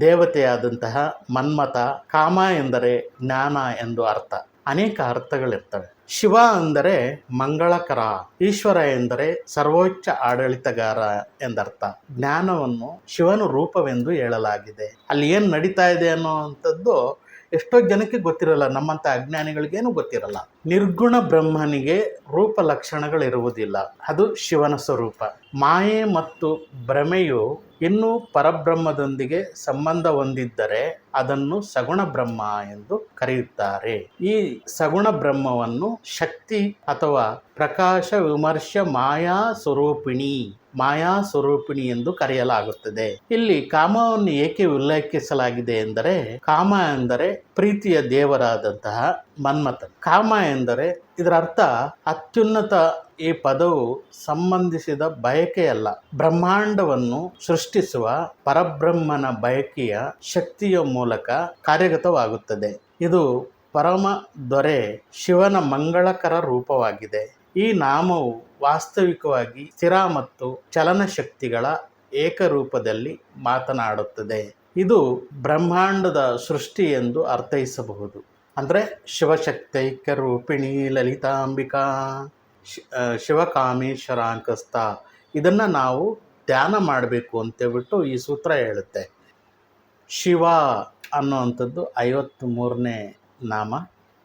ದೇವತೆಯಾದಂತಹ ಮನ್ಮಥ, ಕಾಮ ಎಂದರೆ ಜ್ಞಾನ ಎಂದು ಅರ್ಥ. ಅನೇಕ ಅರ್ಥಗಳಿರ್ತವೆ. ಶಿವ ಅಂದರೆ ಮಂಗಳಕರ, ಈಶ್ವರ ಎಂದರೆ ಸರ್ವೋಚ್ಚ ಆಡಳಿತಗಾರ ಎಂದರ್ಥ. ಜ್ಞಾನವನ್ನು ಶಿವನ ರೂಪವೆಂದು ಹೇಳಲಾಗಿದೆ. ಅಲ್ಲಿ ಏನು ನಡೀತಾ ಇದೆ ಅನ್ನೋವಂಥದ್ದು ಎಷ್ಟೋ ಜನಕ್ಕೆ ಗೊತ್ತಿರಲ್ಲ, ನಮ್ಮಂಥ ಅಜ್ಞಾನಿಗಳಿಗೇನು ಗೊತ್ತಿರಲ್ಲ. ನಿರ್ಗುಣ ಬ್ರಹ್ಮನಿಗೆ ರೂಪ ಲಕ್ಷಣಗಳಿರುವುದಿಲ್ಲ. ಅದು ಶಿವನ ಸ್ವರೂಪ. ಮಾಯೆ ಮತ್ತು ಭ್ರಮೆಯು ಇನ್ನೂ ಪರಬ್ರಹ್ಮದೊಂದಿಗೆ ಸಂಬಂಧ ಹೊಂದಿದ್ದರೆ ಅದನ್ನು ಸಗುಣ ಬ್ರಹ್ಮ ಎಂದು ಕರೆಯುತ್ತಾರೆ. ಈ ಸಗುಣ ಬ್ರಹ್ಮವನ್ನು ಶಕ್ತಿ ಅಥವಾ ಪ್ರಕಾಶ ವಿಮರ್ಶ ಮಾಯಾ ಸ್ವರೂಪಿಣಿ ಮಾಯಾ ಸ್ವರೂಪಿಣಿ ಎಂದು ಕರೆಯಲಾಗುತ್ತದೆ. ಇಲ್ಲಿ ಕಾಮವನ್ನು ಏಕೆ ಉಲ್ಲೇಖಿಸಲಾಗಿದೆ ಎಂದರೆ, ಕಾಮ ಎಂದರೆ ಪ್ರೀತಿಯ ದೇವರಾದಂತಹ ಮನ್ಮಥ ಕಾಮ ಎಂದರೆ ಇದರ ಅರ್ಥ ಅತ್ಯುನ್ನತ ಈ ಪದವು ಸಂಬಂಧಿಸಿದ ಬಯಕೆಯಲ್ಲ ಬ್ರಹ್ಮಾಂಡವನ್ನು ಸೃಷ್ಟಿಸುವ ಪರಬ್ರಹ್ಮನ ಬಯಕೆಯ ಶಕ್ತಿಯ ಮೂಲಕ ಕಾರ್ಯಗತವಾಗುತ್ತದೆ. ಇದು ಪರಮ ದೊರೆ ಶಿವನ ಮಂಗಳಕರ ರೂಪವಾಗಿದೆ. ಈ ನಾಮವು ವಾಸ್ತವಿಕವಾಗಿ ಸ್ಥಿರ ಮತ್ತು ಚಲನಶಕ್ತಿಗಳ ಏಕರೂಪದಲ್ಲಿ ಮಾತನಾಡುತ್ತದೆ. ಇದು ಬ್ರಹ್ಮಾಂಡದ ಸೃಷ್ಟಿ ಎಂದು ಅರ್ಥೈಸಬಹುದು. ಅಂದರೆ ಶಿವಶಕ್ತೈಕ್ಯ ರೂಪಿಣಿ ಲಲಿತಾಂಬಿಕಾ, ಶಿ- ಅಂಕಸ್ಥ ಇದನ್ನು ನಾವು ಧ್ಯಾನ ಮಾಡಬೇಕು ಅಂತೇಳ್ಬಿಟ್ಟು ಈ ಸೂತ್ರ ಹೇಳುತ್ತೆ. ಶಿವ ಅನ್ನುವಂಥದ್ದು ಐವತ್ತು ಮೂರನೇ ನಾಮ.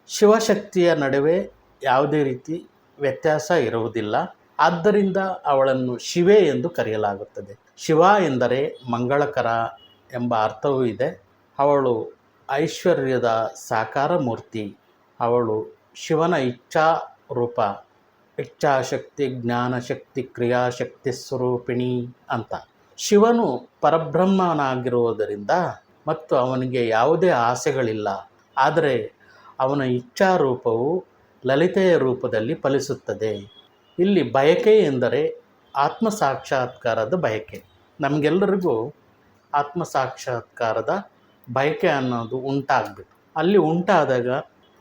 ಶಿವಶಕ್ತಿಯ ನಡುವೆ ಯಾವುದೇ ರೀತಿ ವ್ಯತ್ಯಾಸ ಇರುವುದಿಲ್ಲ. ಆದ್ದರಿಂದ ಅವಳನ್ನು ಶಿವೆ ಎಂದು ಕರೆಯಲಾಗುತ್ತದೆ. ಶಿವ ಎಂದರೆ ಮಂಗಳಕರ ಎಂಬ ಅರ್ಥವೂ ಇದೆ. ಅವಳು ಐಶ್ವರ್ಯದ ಸಾಕಾರ ಮೂರ್ತಿ. ಅವಳು ಶಿವನ ಇಚ್ಛಾ ರೂಪ. ಇಚ್ಛಾಶಕ್ತಿ ಜ್ಞಾನಶಕ್ತಿ ಕ್ರಿಯಾಶಕ್ತಿ ಸ್ವರೂಪಿಣಿ ಅಂತ. ಶಿವನು ಪರಬ್ರಹ್ಮನಾಗಿರುವುದರಿಂದ ಮತ್ತು ಅವನಿಗೆ ಯಾವುದೇ ಆಸೆಗಳಿಲ್ಲ. ಆದರೆ ಅವನ ಇಚ್ಛಾರೂಪವು ಲಲಿತೆಯ ರೂಪದಲ್ಲಿ ಫಲಿಸುತ್ತದೆ. ಇಲ್ಲಿ ಬಯಕೆ ಎಂದರೆ ಆತ್ಮ ಸಾಕ್ಷಾತ್ಕಾರದ ಬಯಕೆ. ನಮಗೆಲ್ಲರಿಗೂ ಆತ್ಮ ಸಾಕ್ಷಾತ್ಕಾರದ ಬಯಕೆ ಅನ್ನೋದು ಉಂಟಾಗಬೇಕು. ಅಲ್ಲಿ ಉಂಟಾದಾಗ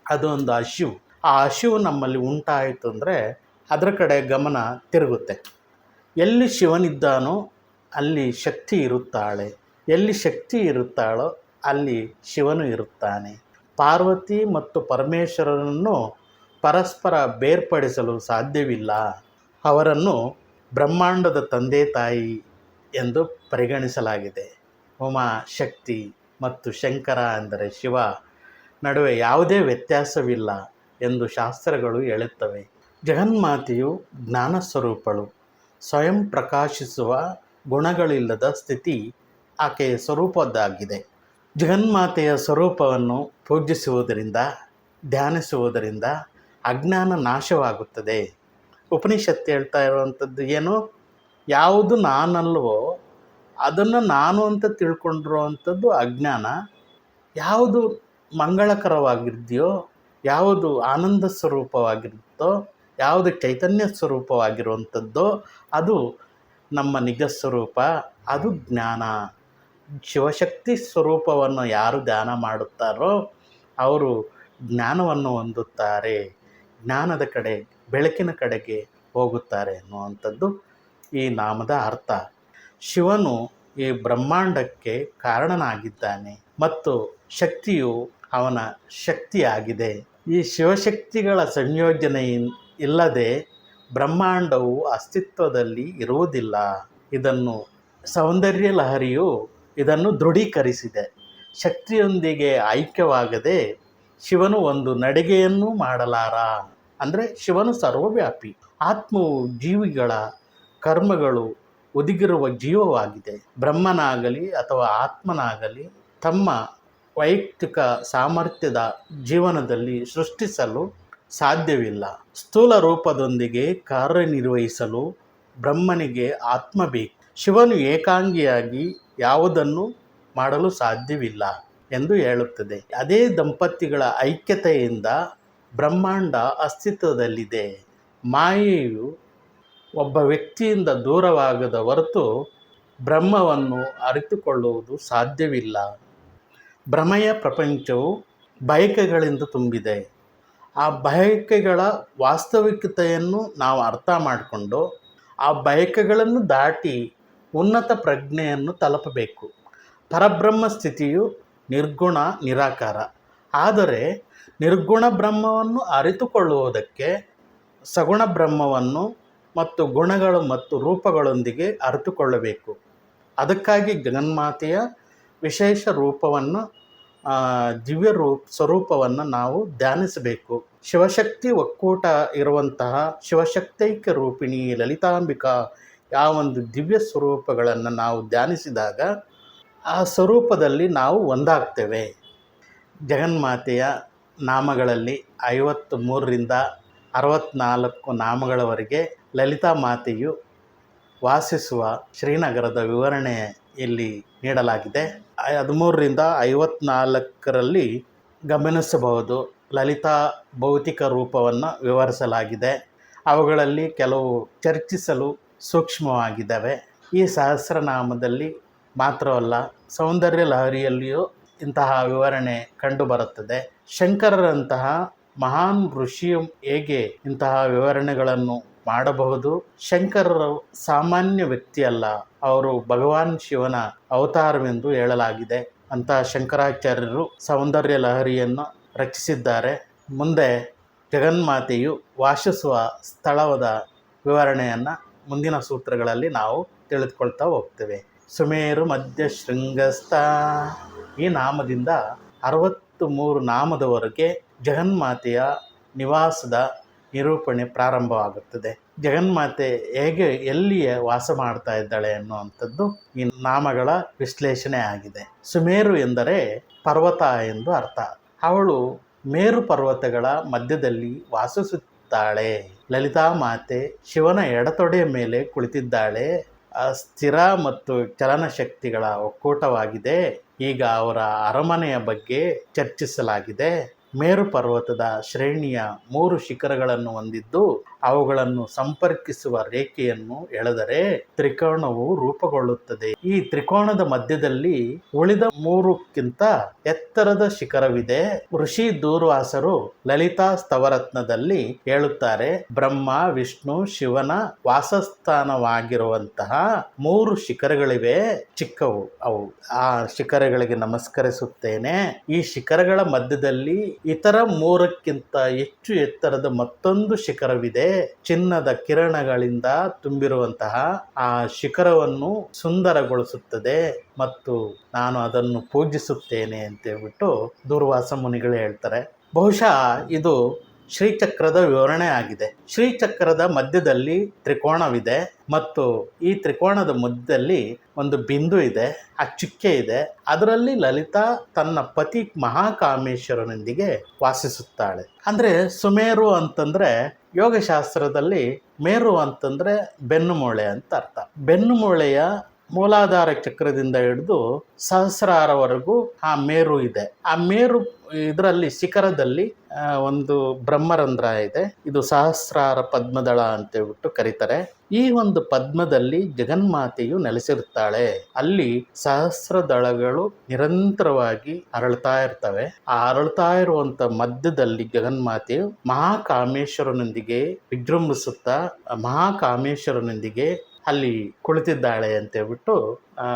ಅದೊಂದು ಹಸಿವು ಆ ಹಸಿವು ನಮ್ಮಲ್ಲಿ ಉಂಟಾಯಿತು ಅಂದರೆ ಅದರ ಕಡೆ ಗಮನ ತಿರುಗುತ್ತೆ. ಎಲ್ಲಿ ಶಿವನಿದ್ದಾನೋ ಅಲ್ಲಿ ಶಕ್ತಿ ಇರುತ್ತಾಳೆ. ಎಲ್ಲಿ ಶಕ್ತಿ ಇರುತ್ತಾಳೋ ಅಲ್ಲಿ ಶಿವನು ಇರುತ್ತಾನೆ. ಪಾರ್ವತಿ ಮತ್ತು ಪರಮೇಶ್ವರನನ್ನು ಪರಸ್ಪರ ಬೇರ್ಪಡಿಸಲು ಸಾಧ್ಯವಿಲ್ಲ. ಅವರನ್ನು ಬ್ರಹ್ಮಾಂಡದ ತಂದೆ ತಾಯಿ ಎಂದು ಪರಿಗಣಿಸಲಾಗಿದೆ. ಉಮಾ, ಶಕ್ತಿ ಮತ್ತು ಶಂಕರ ಅಂದರೆ ಶಿವ ನಡುವೆ ಯಾವುದೇ ವ್ಯತ್ಯಾಸವಿಲ್ಲ ಎಂದು ಶಾಸ್ತ್ರಗಳು ಹೇಳುತ್ತವೆ. ಜಗನ್ಮಾತೆಯು ಜ್ಞಾನ ಸ್ವರೂಪಳು. ಸ್ವಯಂ ಪ್ರಕಾಶಿಸುವ ಗುಣಗಳಿಲ್ಲದ ಸ್ಥಿತಿ ಆಕೆಯ ಸ್ವರೂಪದ್ದಾಗಿದೆ. ಜಗನ್ಮಾತೆಯ ಸ್ವರೂಪವನ್ನು ಪೂಜಿಸುವುದರಿಂದ, ಧ್ಯಾನಿಸುವುದರಿಂದ ಅಜ್ಞಾನ ನಾಶವಾಗುತ್ತದೆ. ಉಪನಿಷತ್ತು ಹೇಳ್ತಾ ಇರುವಂಥದ್ದು ಏನು? ಯಾವುದು ನಾನಲ್ವೋ ಅದನ್ನು ನಾನು ಅಂತ ತಿಳ್ಕೊಂಡಿರುವಂಥದ್ದು ಅಜ್ಞಾನ. ಯಾವುದು ಮಂಗಳಕರವಾಗಿದೆಯೋ ಯಾವುದು ಆನಂದ ಸ್ವರೂಪವಾಗಿರುತ್ತೋ, ಯಾವುದು ಚೈತನ್ಯ ಸ್ವರೂಪವಾಗಿರುವಂಥದ್ದೋ, ಅದು ನಮ್ಮ ನಿಜ ಸ್ವರೂಪ, ಅದು ಜ್ಞಾನ. ಶಿವಶಕ್ತಿ ಸ್ವರೂಪವನ್ನು ಯಾರು ಧ್ಯಾನ ಮಾಡುತ್ತಾರೋ, ಅವರು ಜ್ಞಾನವನ್ನು ಹೊಂದುತ್ತಾರೆ. ಜ್ಞಾನದ ಕಡೆ, ಬೆಳಕಿನ ಕಡೆಗೆ ಹೋಗುತ್ತಾರೆ ಅನ್ನುವಂಥದ್ದು ಈ ನಾಮದ ಅರ್ಥ. ಶಿವನು ಈ ಬ್ರಹ್ಮಾಂಡಕ್ಕೆ ಕಾರಣನಾಗಿದ್ದಾನೆ ಮತ್ತು ಶಕ್ತಿಯು ಅವನ ಶಕ್ತಿಯಾಗಿದೆ. ಈ ಶಿವಶಕ್ತಿಗಳ ಸಂಯೋಜನೆ ಇಲ್ಲದೆ ಬ್ರಹ್ಮಾಂಡವು ಅಸ್ತಿತ್ವದಲ್ಲಿ ಇರುವುದಿಲ್ಲ. ಇದನ್ನು ಸೌಂದರ್ಯ ಲಹರಿಯು ಇದನ್ನು ದೃಢೀಕರಿಸಿದೆ. ಶಕ್ತಿಯೊಂದಿಗೆ ಐಕ್ಯವಾಗದೆ ಶಿವನು ಒಂದು ನಡಿಗೆಯನ್ನು ಮಾಡಲಾರ ಅಂದರೆ ಶಿವನು ಸರ್ವವ್ಯಾಪಿ. ಆತ್ಮವು ಜೀವಿಗಳ ಕರ್ಮಗಳು ಒದಗಿರುವ ಜೀವವಾಗಿದೆ. ಬ್ರಹ್ಮನಾಗಲಿ ಅಥವಾ ಆತ್ಮನಾಗಲಿ ತಮ್ಮ ವೈಯಕ್ತಿಕ ಸಾಮರ್ಥ್ಯದ ಜೀವನದಲ್ಲಿ ಸೃಷ್ಟಿಸಲು ಸಾಧ್ಯವಿಲ್ಲ. ಸ್ಥೂಲ ರೂಪದೊಂದಿಗೆ ಕಾರ್ಯನಿರ್ವಹಿಸಲು ಬ್ರಹ್ಮನಿಗೆ ಆತ್ಮ ಬೇಕು. ಶಿವನು ಏಕಾಂಗಿಯಾಗಿ ಯಾವುದನ್ನು ಮಾಡಲು ಸಾಧ್ಯವಿಲ್ಲ. ಎಂದು ಹೇಳುತ್ತದೆ. ಅದೇ ದಂಪತಿಗಳ ಐಕ್ಯತೆಯಿಂದ ಬ್ರಹ್ಮಾಂಡ ಅಸ್ತಿತ್ವದಲ್ಲಿದೆ. ಮಾಯೆಯು ಒಬ್ಬ ವ್ಯಕ್ತಿಯಿಂದ ದೂರವಾಗದ ಹೊರತು ಬ್ರಹ್ಮವನ್ನು ಅರಿತುಕೊಳ್ಳುವುದು ಸಾಧ್ಯವಿಲ್ಲ. ಭ್ರಮೆಯ ಪ್ರಪಂಚವು ಬಯಕೆಗಳಿಂದ ತುಂಬಿದೆ. ಆ ಬಯಕೆಗಳ ವಾಸ್ತವಿಕತೆಯನ್ನು ನಾವು ಅರ್ಥ ಮಾಡಿಕೊಂಡು ಆ ಬಯಕೆಗಳನ್ನು ದಾಟಿ ಉನ್ನತ ಪ್ರಜ್ಞೆಯನ್ನು ತಲುಪಬೇಕು. ಪರಬ್ರಹ್ಮ ಸ್ಥಿತಿಯು ನಿರ್ಗುಣ, ನಿರಾಕಾರ. ಆದರೆ ನಿರ್ಗುಣ ಬ್ರಹ್ಮವನ್ನು ಅರಿತುಕೊಳ್ಳುವುದಕ್ಕೆ ಸಗುಣ ಬ್ರಹ್ಮವನ್ನು ಮತ್ತು ಗುಣಗಳು ಮತ್ತು ರೂಪಗಳೊಂದಿಗೆ ಅರಿತುಕೊಳ್ಳಬೇಕು. ಅದಕ್ಕಾಗಿ ಗಗನ್ಮಾತೆಯ ವಿಶೇಷ ರೂಪವನ್ನು ದಿವ್ಯ ರೂಪ, ಸ್ವರೂಪವನ್ನು ನಾವು ಧ್ಯಾನಿಸಬೇಕು. ಶಿವಶಕ್ತಿ ಒಕ್ಕೂಟ ಇರುವಂತಹ ಶಿವಶಕ್ತೈಕ ರೂಪಿಣಿ ಲಲಿತಾಂಬಿಕಾ ಯಾವೊಂದು ದಿವ್ಯ ಸ್ವರೂಪಗಳನ್ನು ನಾವು ಧ್ಯಾನಿಸಿದಾಗ ಆ ಸ್ವರೂಪದಲ್ಲಿ ನಾವು ಒಂದಾಗ್ತೇವೆ. ಜಗನ್ಮಾತೆಯ ನಾಮಗಳಲ್ಲಿ ಐವತ್ತು ಮೂರರಿಂದ ಅರವತ್ನಾಲ್ಕು ನಾಮಗಳವರೆಗೆ ಲಲಿತಾ ಮಾತೆಯು ವಾಸಿಸುವ ಶ್ರೀನಗರದ ವಿವರಣೆ ಇಲ್ಲಿ ನೀಡಲಾಗಿದೆ. ಹದಿಮೂರರಿಂದ ಐವತ್ನಾಲ್ಕರಲ್ಲಿ ಗಮನಿಸಬಹುದು ಲಲಿತಾ ಭೌತಿಕ ರೂಪವನ್ನು ವಿವರಿಸಲಾಗಿದೆ. ಅವುಗಳಲ್ಲಿ ಕೆಲವು ಚರ್ಚಿಸಲು ಸೂಕ್ಷ್ಮವಾಗಿದ್ದಾವೆ. ಈ ಸಹಸ್ರನಾಮದಲ್ಲಿ ಮಾತ್ರವಲ್ಲ ಸೌಂದರ್ಯ ಲಹರಿಯಲ್ಲಿಯೂ ಇಂತಹ ವಿವರಣೆ ಕಂಡುಬರುತ್ತದೆ. ಶಂಕರರಂತಹ ಮಹಾನ್ ಋಷಿಯು ಹೇಗೆ ಇಂತಹ ವಿವರಣೆಗಳನ್ನು ಮಾಡಬಹುದು? ಶಂಕರರು ಸಾಮಾನ್ಯ ವ್ಯಕ್ತಿಯಲ್ಲ, ಅವರು ಭಗವಾನ್ ಶಿವನ ಅವತಾರವೆಂದು ಹೇಳಲಾಗಿದೆ. ಅಂತಹ ಶಂಕರಾಚಾರ್ಯರು ಸೌಂದರ್ಯ ಲಹರಿಯನ್ನು ರಚಿಸಿದ್ದಾರೆ. ಮುಂದೆ ಜಗನ್ಮಾತೆಯು ವಾಸಿಸುವ ಸ್ಥಳದ ವಿವರಣೆಯನ್ನು ಮುಂದಿನ ಸೂತ್ರಗಳಲ್ಲಿ ನಾವು ತಿಳಿದುಕೊಳ್ತಾ ಹೋಗ್ತೇವೆ. ಸುಮೇರು ಮಧ್ಯ ಶೃಂಗಸ್ಥ. ಈ ನಾಮದಿಂದ ಅರವತ್ತು ಮೂರು ನಾಮದವರೆಗೆ ಜಗನ್ಮಾತೆಯ ನಿವಾಸದ ನಿರೂಪಣೆ ಪ್ರಾರಂಭವಾಗುತ್ತದೆ. ಜಗನ್ಮಾತೆ ಹೇಗೆ, ಎಲ್ಲಿಯೇ ವಾಸ ಮಾಡ್ತಾ ಇದ್ದಾಳೆ ಅನ್ನುವಂಥದ್ದು ಈ ನಾಮಗಳ ವಿಶ್ಲೇಷಣೆ ಆಗಿದೆ. ಸುಮೇರು ಎಂದರೆ ಪರ್ವತ ಎಂದು ಅರ್ಥ. ಅವಳು ಮೇರು ಪರ್ವತಗಳ ಮಧ್ಯದಲ್ಲಿ ವಾಸಿಸುತ್ತಾಳೆ. ಲಲಿತಾ ಮಾತೆ ಶಿವನ ಎಡತೊಡೆಯ ಮೇಲೆ ಕುಳಿತಿದ್ದಾಳೆ. ಸ್ಥಿರ ಮತ್ತು ಚಲನಶಕ್ತಿಗಳ ಒಕ್ಕೂಟವಾಗಿದೆ. ಈಗ ಅವರ ಅರಮನೆಯ ಬಗ್ಗೆ ಚರ್ಚಿಸಲಾಗಿದೆ. ಮೇರು ಪರ್ವತದ ಶ್ರೇಣಿಯ ಮೂರು ಶಿಖರಗಳನ್ನು ಹೊಂದಿದ್ದು, ಅವುಗಳನ್ನು ಸಂಪರ್ಕಿಸುವ ರೇಖೆಯನ್ನು ಎಳೆದರೆ ತ್ರಿಕೋಣವು ರೂಪುಗೊಳ್ಳುತ್ತದೆ. ಈ ತ್ರಿಕೋಣದ ಮಧ್ಯದಲ್ಲಿ ಉಳಿದ ಮೂರಕ್ಕಿಂತ ಎತ್ತರದ ಶಿಖರವಿದೆ. ಋಷಿ ದೂರ್ವಾಸರು ಲಲಿತಾ ಸ್ತವರತ್ನದಲ್ಲಿ ಹೇಳುತ್ತಾರೆ, ಬ್ರಹ್ಮ, ವಿಷ್ಣು, ಶಿವನ ವಾಸಸ್ಥಾನವಾಗಿರುವಂತಹ ಮೂರು ಶಿಖರಗಳಿವೆ, ಚಿಕ್ಕವು. ಅವು ಆ ಶಿಖರಗಳಿಗೆ ನಮಸ್ಕರಿಸುತ್ತೇನೆ. ಈ ಶಿಖರಗಳ ಮಧ್ಯದಲ್ಲಿ ಇತರ ಮೂರಕ್ಕಿಂತ ಹೆಚ್ಚು ಎತ್ತರದ ಮತ್ತೊಂದು ಶಿಖರವಿದೆ. ಚಿನ್ನದ ಕಿರಣಗಳಿಂದ ತುಂಬಿರುವಂತಹ ಆ ಶಿಖರವನ್ನು ಸುಂದರಗೊಳಿಸುತ್ತದೆ ಮತ್ತು ನಾನು ಅದನ್ನು ಪೂಜಿಸುತ್ತೇನೆ ಅಂತ ಹೇಳ್ಬಿಟ್ಟು ದೂರ್ವಾಸ ಮುನಿಗಳು ಹೇಳ್ತಾರೆ. ಬಹುಶಃ ಇದು ಶ್ರೀಚಕ್ರದ ವಿವರಣೆ ಆಗಿದೆ. ಶ್ರೀಚಕ್ರದ ಮಧ್ಯದಲ್ಲಿ ತ್ರಿಕೋಣವಿದೆ ಮತ್ತು ಈ ತ್ರಿಕೋಣದ ಮಧ್ಯದಲ್ಲಿ ಒಂದು ಬಿಂದು ಇದೆ, ಆ ಚುಕ್ಕೆ ಇದೆ. ಅದರಲ್ಲಿ ಲಲಿತಾ ತನ್ನ ಪತಿ ಮಹಾಕಾಮೇಶ್ವರನೊಂದಿಗೆ ವಾಸಿಸುತ್ತಾಳೆ. ಅಂದ್ರೆ ಸುಮೇರು ಅಂತಂದ್ರೆ ಯೋಗಶಾಸ್ತ್ರದಲ್ಲಿ ಮೇರು ಅಂತಂದ್ರೆ ಬೆನ್ನುಮೂಳೆ ಅಂತ ಅರ್ಥ. ಬೆನ್ನು ಮೂಳೆಯ ಮೂಲಾಧಾರ ಚಕ್ರದಿಂದ ಹಿಡಿದು ಸಹಸ್ರಾರವರೆಗೂ ಆ ಮೇರು ಇದೆ. ಆ ಮೇರು ಇದರಲ್ಲಿ ಶಿಖರದಲ್ಲಿ ಒಂದು ಬ್ರಹ್ಮರಂಧ್ರ ಇದೆ. ಇದು ಸಹಸ್ರಾರ ಪದ್ಮದಳ ಅಂತ ಹೇಳ್ಬಿಟ್ಟು ಕರೀತಾರೆ. ಈ ಒಂದು ಪದ್ಮದಲ್ಲಿ ಜಗನ್ಮಾತೆಯು ನೆಲೆಸಿರುತ್ತಾಳೆ. ಅಲ್ಲಿ ಸಹಸ್ರ ದಳಗಳು ನಿರಂತರವಾಗಿ ಅರಳ್ತಾ ಇರ್ತವೆ. ಆ ಅರಳ್ತಾ ಇರುವಂತ ಮಧ್ಯದಲ್ಲಿ ಜಗನ್ಮಾತೆಯು ಮಹಾಕಾಮೇಶ್ವರನೊಂದಿಗೆ ವಿಜೃಂಭಿಸುತ್ತಾ, ಮಹಾಕಾಮೇಶ್ವರನೊಂದಿಗೆ ಅಲ್ಲಿ ಕುಳಿತಿದ್ದಾಳೆ ಅಂತ ಹೇಳ್ಬಿಟ್ಟು ಆ,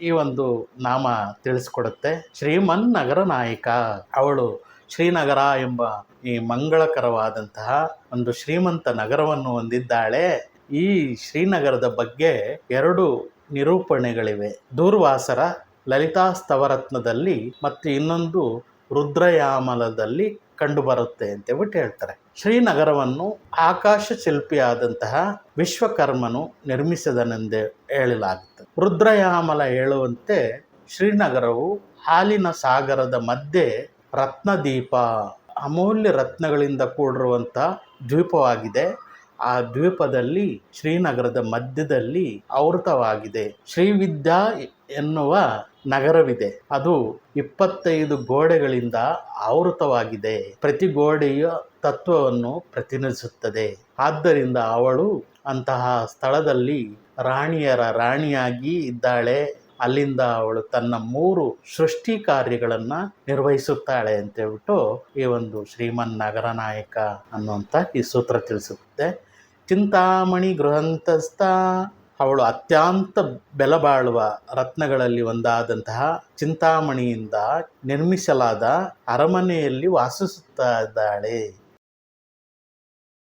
ಈ ಒಂದು ನಾಮ ತಿಳಿಸ್ಕೊಡುತ್ತೆ. ಶ್ರೀಮನ್ ನಗರ ನಾಯಕ. ಅವಳು ಶ್ರೀನಗರ ಎಂಬ ಈ ಮಂಗಳಕರವಾದಂತಹ ಒಂದು ಶ್ರೀಮಂತ ನಗರವನ್ನು ಹೊಂದಿದ್ದಾಳೆ. ಈ ಶ್ರೀನಗರದ ಬಗ್ಗೆ ಎರಡು ನಿರೂಪಣೆಗಳಿವೆ. ದೂರ್ವಾಸರ ಲಲಿತಾ ಸ್ತವರತ್ನದಲ್ಲಿ ಮತ್ತು ಇನ್ನೊಂದು ರುದ್ರಯಾಮಲದಲ್ಲಿ ಕಂಡುಬರುತ್ತೆ ಅಂತ ಹೇಳ್ಬಿಟ್ಟು ಹೇಳ್ತಾರೆ. ಶ್ರೀನಗರವನ್ನು ಆಕಾಶ ಶಿಲ್ಪಿಯಾದಂತಹ ವಿಶ್ವಕರ್ಮನು ನಿರ್ಮಿಸಿದನೆಂದೇ ಹೇಳಲಾಗುತ್ತದೆ. ರುದ್ರಯಾಮಲ ಹೇಳುವಂತೆ ಶ್ರೀನಗರವು ಹಾಲಿನ ಸಾಗರದ ಮಧ್ಯೆ ರತ್ನದೀಪ, ಅಮೂಲ್ಯ ರತ್ನಗಳಿಂದ ಕೂಡಿರುವಂಥ ದ್ವೀಪವಾಗಿದೆ. ಆ ದ್ವೀಪದಲ್ಲಿ, ಶ್ರೀನಗರದ ಮಧ್ಯದಲ್ಲಿ ಆವೃತವಾಗಿದೆ. ಶ್ರೀವಿದ್ಯಾ ಎನ್ನುವ ನಗರವಿದೆ. ಅದು ಇಪ್ಪತ್ತೈದು ಗೋಡೆಗಳಿಂದ ಆವೃತವಾಗಿದೆ. ಪ್ರತಿ ಗೋಡೆಯ ತತ್ವವನ್ನು ಪ್ರತಿನಿಧಿಸುತ್ತದೆ. ಆದ್ದರಿಂದ ಅವಳು ಅಂತಹ ಸ್ಥಳದಲ್ಲಿ ರಾಣಿಯರ ರಾಣಿಯಾಗಿ ಇದ್ದಾಳೆ. ಅಲ್ಲಿಂದ ಅವಳು ತನ್ನ ಮೂರು ಸೃಷ್ಟಿ ಕಾರ್ಯಗಳನ್ನು ನಿರ್ವಹಿಸುತ್ತಾಳೆ ಅಂತ ಹೇಳ್ಬಿಟ್ಟು ಈ ಒಂದು ಶ್ರೀಮನ್ ನಗರ ನಾಯಕ ಅನ್ನುವಂಥ ಈ ಸೂತ್ರ ತಿಳಿಸುತ್ತೆ. ಚಿಂತಾಮಣಿ ಗೃಹಂತಸ್ಥ, ಅವಳು ಅತ್ಯಂತ ಬೆಲೆಬಾಳುವ ರತ್ನಗಳಲ್ಲಿ ಒಂದಾದಂತಹ ಚಿಂತಾಮಣಿಯಿಂದ ನಿರ್ಮಿಸಲಾದ ಅರಮನೆಯಲ್ಲಿ ವಾಸಿಸುತ್ತಾ ಇದ್ದಾಳೆ